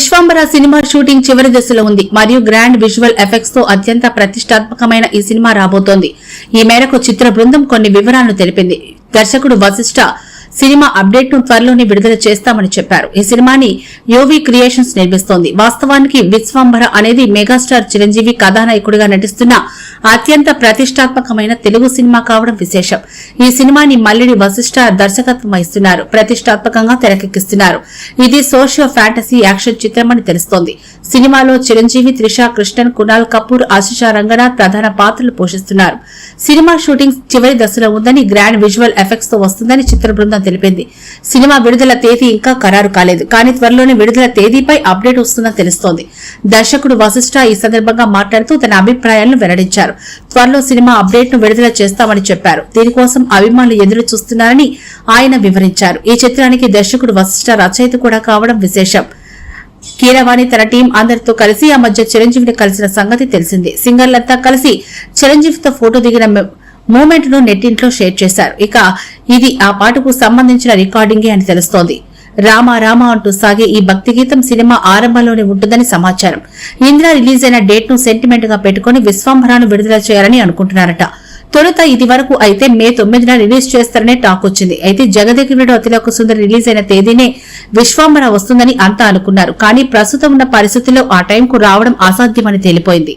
Vishwambhara cinema shooting చివరి దశలో ఉంది మరియు గ్రాండ్ విజువల్ ఎఫెక్ట్స్తో అత్యంత ప్రతిష్టాత్మకమైన ఈ సినిమా రాబోతోంది. ఈ మేరకు చిత్ర బృందం కొన్ని వివరాలను తెలిపింది. దర్శకుడు వశిష్ఠ సినిమా అప్డేట్ను త్వరలోనే విడుదల చేస్తామని చెప్పారు. ఈ సినిమాని యోవి క్రియేషన్స్ నిర్మిస్తోంది. వాస్తవానికి విశ్వంభర అనేది మెగాస్టార్ చిరంజీవి కథానాయకుడిగా నటిస్తున్న అత్యంత ప్రతిష్టాత్మకమైన తెలుగు సినిమా కావడం విశేషం. ఈ సినిమాని మల్లిడి వశిష్ఠ దర్శకత్వం వహిస్తున్నారు. ప్రతిష్టాత్మకంగా తెరకెక్కిస్తున్నారు. ఇది సోషియో ఫ్యాంటసీ యాక్షన్ చిత్రమని తెలుస్తోంది. సినిమాలో చిరంజీవి త్రిష కృష్ణన్ కునాల్ కపూర్ ఆశిషా రంగనాథ్ ప్రధాన పాత్రలు పోషిస్తున్నారు. సినిమా షూటింగ్ చివరి దశలో ఉందని గ్రాండ్ విజువల్ ఎఫెక్ట్స్తో వస్తుందని చిత్ర బృందం తెలిపింది. సినిమా విడుదల తేదీ ఇంకా ఖరారు కాలేదు. కానీ త్వరలోనే విడుదల తేదీపై అప్డేట్ వస్తుందని తెలుస్తోంది. దర్శకుడు వశిష్ఠ ఈ సందర్భంగా మాట్లాడుతూ తన అభిప్రాయాలను వెల్లడించారు. త్వరలో సినిమా అప్డేట్ను విడుదల చేస్తామని చెప్పారు. దీనికోసం అభిమానులు ఎదురు చూస్తున్నారని ఆయన వివరించారు. ఈ చిత్రానికి దర్శకుడు వశిష్ఠ రచయిత కూడా కావడం విశేషం. కీరవాణి తన టీం అందరితో కలిసి ఆ మధ్య చిరంజీవిని కలిసిన సంగతి తెలిసింది. సింగర్లంతా కలిసి చిరంజీవితో ఫోటో దిగిన మూమెంట్ను నెట్టింట్లో షేర్ చేశారు. ఇక ఇది ఆ పాటకు సంబంధించిన రికార్డింగే అని తెలుస్తోంది. రామ రామ అంటూ సాగే ఈ భక్తి గీతం సినిమా ఆరంభంలోనే ఉంటుందని సమాచారం. ఇందిరా రిలీజ్ అయిన డేట్ను సెంటిమెంట్గా పెట్టుకుని విశ్వంభరాను విడుదల చేయాలని అనుకుంటున్నారట. తొలుత ఇది వరకు అయితే మే తొమ్మిదిన రిలీజ్ చేస్తారనే టాక్ వచ్చింది. అయితే జగదగిరుడు అతిలోక సుందరి రిలీజ్ అయిన తేదీనే విశ్వాంబర వస్తుందని అంతా అనుకున్నారు. కానీ ప్రస్తుతం ఉన్న పరిస్థితుల్లో ఆ టైంకు రావడం అసాధ్యమని తేలిపోయింది.